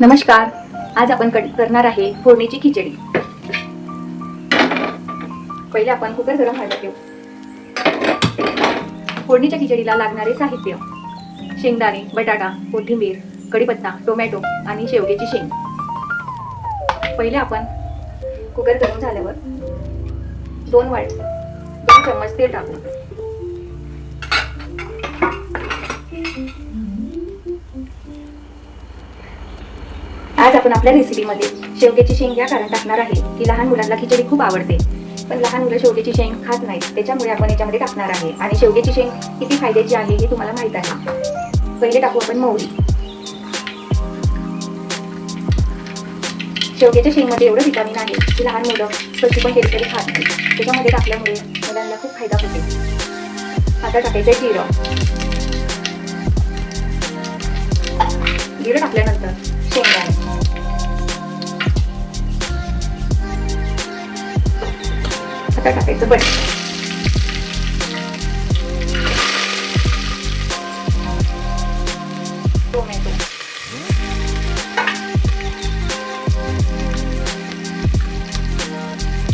नमस्कार. आज आपण करणार आहे फोडणीची खिचडी. पहिले आपण कुकर गरम व्हायला ठेवू. फोडणीच्या खिचडीला लागणारे साहित्य. शेंगदाणे बटाटा कोथिंबीर कढीपत्ता टोमॅटो आणि शेवग्याची शेंग. पहिले आपण कुकर गरम झाल्यावर दोन वाट दोन चम्मच तेल टाकू. आज आपण आपल्या रेसिपीमध्ये शेवग्याची शेंग या कारण टाकणार आहे. की लहान मुलांना खिचडी खूप आवडते. पण लहान मुलं शेवग्याची शेंग खात नाहीत. त्याच्यामुळे आपण याच्यामध्ये टाकणार आहे. आणि शेवग्याची शेंग किती फायद्याची आहे हे तुम्हाला माहीत आहे. पहिले टाकू आपण मोहरी शेवग्याच्या शेंगमध्ये एवढं विटामिन आहे की लहान मुलं कशी पण केली तरी खात नाही त्याच्यामध्ये टाकल्यामुळे मुलांना खूप फायदा होते. आता टाकायचं जिरं. जिरं टाकल्यानंतर शेंगदाणे आता टाकायचं बट टोमॅटो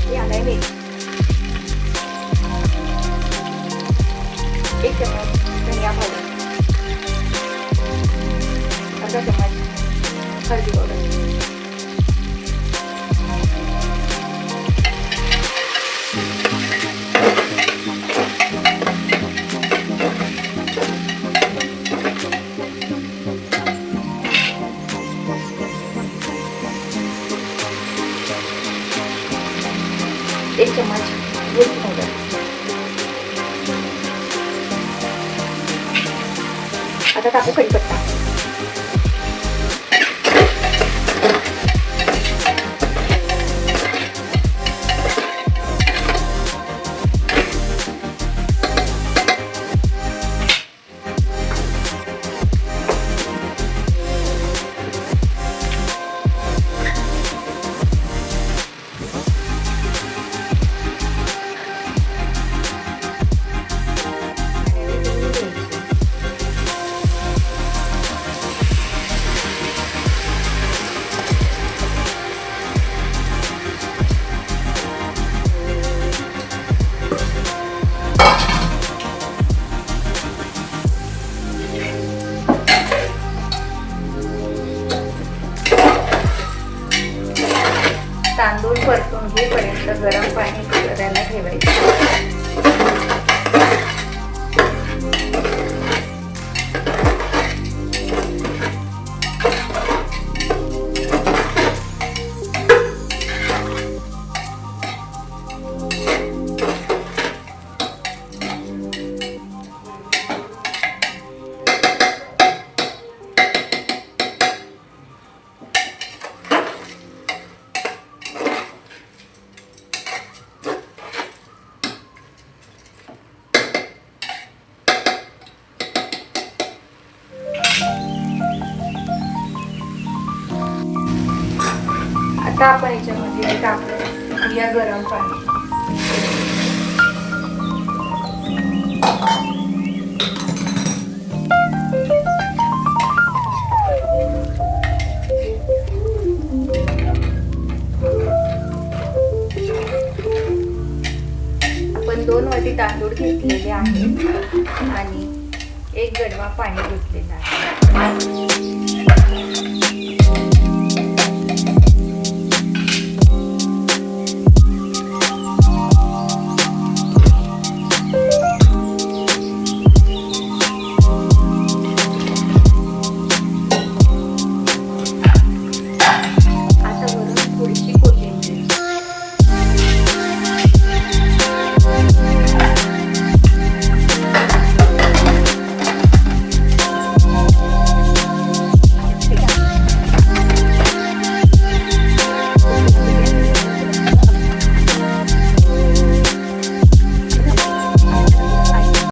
हे आलाय मीठ एक चम्मच धनिया पावडर अर्धा चम्मच हळदी पावडर एक चम्मच गुड पावडर आता टाकू कढीपत्ता तांदूळ परतून घेईपर्यंत गरम पाणी करायला ठेवायचं. आता आपण याच्यामध्ये टाकू या गरम पाणी. आपण दोन वाटी तांदूळ घेतलेले आहेत आणि एक गडवा पाणी घेतलेलं आहे.